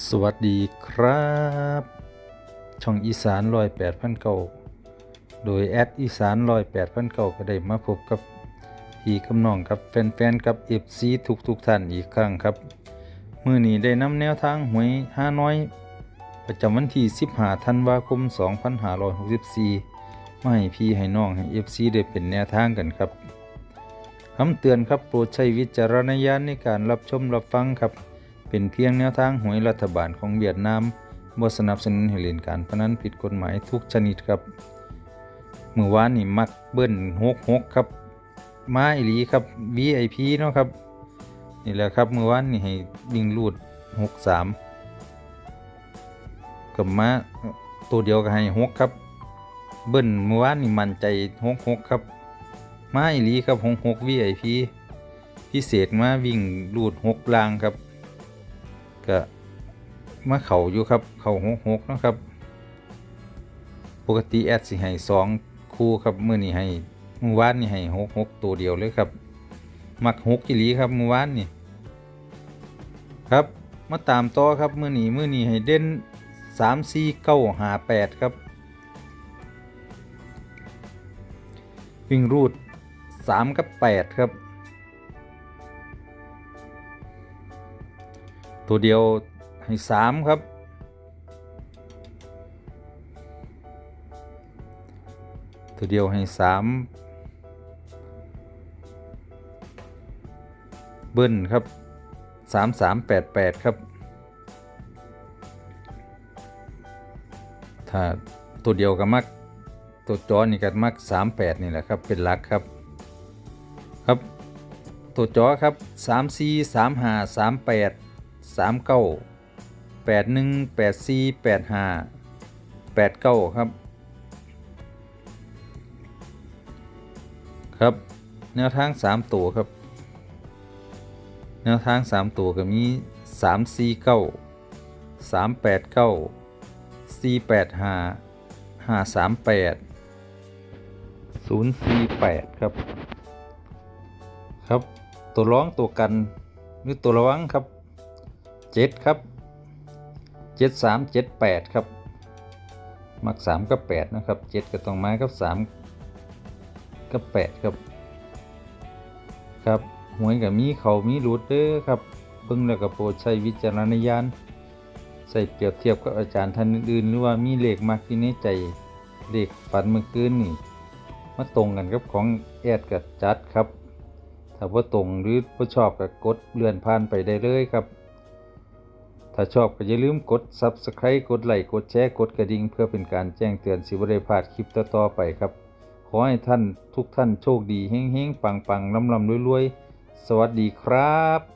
สวัสดีครับ ช่องอีสานร้อยแปดพันเก้าโดยแอดอีสานร้อยแปดพันเก้าก็ได้มาพบกับพี่กำนองกับแฟนๆกับเอฟซีทุกทุกๆท่านอีกครั้งครับ มือนี้ได้นำแนวทางหวยห้าน้อย ประจำวันที่15ธันวาคม 2564มาให้พี่ให้น้องให้เอฟซีได้เป็นแนวทางกันครับคำเตือนครับโปรดใช้วิจารณญาณในการรับชมรับฟังครับ เป็นเพียงแนวทางหวยรัฐบาลของเวียดนามบ่สนับสนุนให้เล่นการพนันผิดกฎหมายทุกชนิดครับเมื่อวานนี่มักเบิ้ล66ครับมาอีหลีครับ VIP เนาะครับนี่แหละครับเมื่อวานนี่ให้วิ่งรูด63กับมาตัวเดียวก็ให้6ครับ เบิ้ลเมื่อวานนี่มั่นใจ66ครับมาอีหลีครับ66 VIP พิเศษมาวิ่งรูด6ลางครับ ก็มาเข่าอยู่ครับ เข่าหกหกนะครับ ปกติแอดสิให้สองคู่ครับมือนี้ให้มือวานนี่ให้หกหกตัวเดียวเลยครับ มักหกกิลีครับมือวานนี่ครับมาตามต่อครับมือนี้มือนี้ให้เด่นสามสี่เก้าหาแปดครับวิ่งรูดสามกับแปดครับ ตัวเดียวให้สามครับ ตัวเดียวให้สามเบิ้ลครับสามสามแปดแปดครับ ถ้าตัวเดียวกับมักตัวจอนี่ก็มักสามแปดนี่แหละครับ เป็นหลักครับ ครับ ตัวจอครับสามสี่สามห้าสามแปด สามเก้าแปดหนึ่งแปดสี่แปดห้าแปดเก้าครับ ครับ แนวทางสามตัวครับ แนวทางสามตัวก็มีสามสี่เก้าสามแปดเก้าสี่แปดห้าห้าสามแปดศูนย์สี่แปดครับ ครับ ตัวร้องตัวกันหรือตัวระวังครับ เจ็ดครับเจ็ดสามเจ็ดแปดครับ มักสามกับแปดนะครับเจ็ดก็ต้องมากับสามกับแปดครับ ครับหวยกับมีเขามีรูดเด้อครับเบิ่งแล้วก็โปรดใช้วิจารณญาณใส่เปรียบเทียบกับอาจารย์ท่านอื่นๆหรือว่ามีเลขมักที่ในใจเลขฝันเมื่อคืนนี่มาตรงกันกับของแอดกับจัดครับ ถ้าว่าตรงหรือว่าชอบก็กดเลื่อนผ่านไปได้เลยครับ ถ้าชอบก็อย่าลืมกด Subscribe กดไลค์กดแชร์กดกระดิ่งเพื่อเป็นการแจ้งเตือนสิบได้พลาดคลิปต่อๆไปครับ ขอให้ท่านทุกท่านโชคดีเฮ้งๆปังๆลำๆรวยๆ สวัสดีครับ